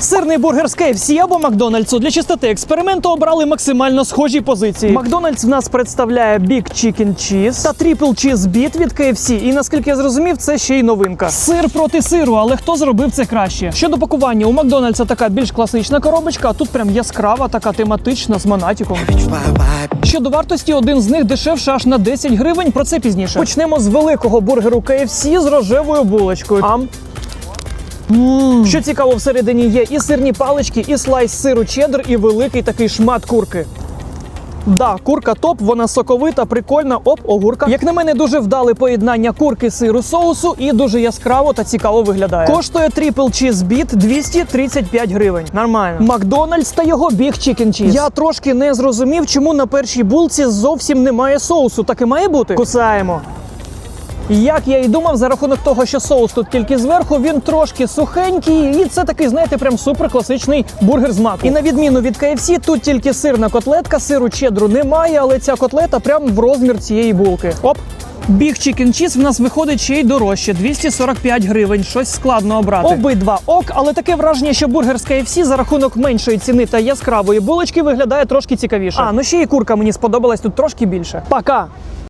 Сирний бургер з KFC або Макдональдсу для чистоти експерименту обрали максимально схожі позиції. Макдональдс в нас представляє Big Chicken Cheese та Triple Cheese Beat від KFC. І наскільки я зрозумів, це ще й новинка. Сир проти сиру, але хто зробив це краще? Щодо пакування, у Макдональдса така більш класична коробочка, а тут прям яскрава, така тематична з монатіком. Щодо вартості, один з них дешевше аж на 10 гривень. Про це пізніше. Почнемо з великого бургеру KFC з рожевою булочкою. Ам. Що цікаво, всередині є і сирні палички, і слайс сиру чеддер, і великий такий шмат курки. Да, курка топ, вона соковита, прикольна. Оп, огурка. Як на мене, дуже вдале поєднання курки, сиру, соусу і дуже яскраво та цікаво виглядає. Коштує Triple Cheese Beat 235 гривень. Нормально. Макдональдс та його Big Chicken Cheese. Я трошки не зрозумів, чому на першій булці зовсім немає соусу. Так і має бути. Кусаємо. Як я і думав, за рахунок того, що соус тут тільки зверху, він трошки сухенький, і це такий, знаєте, прям супер класичний бургер з маку. І на відміну від KFC, тут тільки сирна котлетка, сиру чедру немає, але ця котлета прям в розмір цієї булки. Оп. Big Chicken Cheese в нас виходить ще й дорожче 245 гривень. Щось складно обрати. Обидва ок, але таке враження, що бургер з KFC за рахунок меншої ціни та яскравої булочки виглядає трошки цікавіше. А ну ще і курка мені сподобалась тут трошки більше. Пока!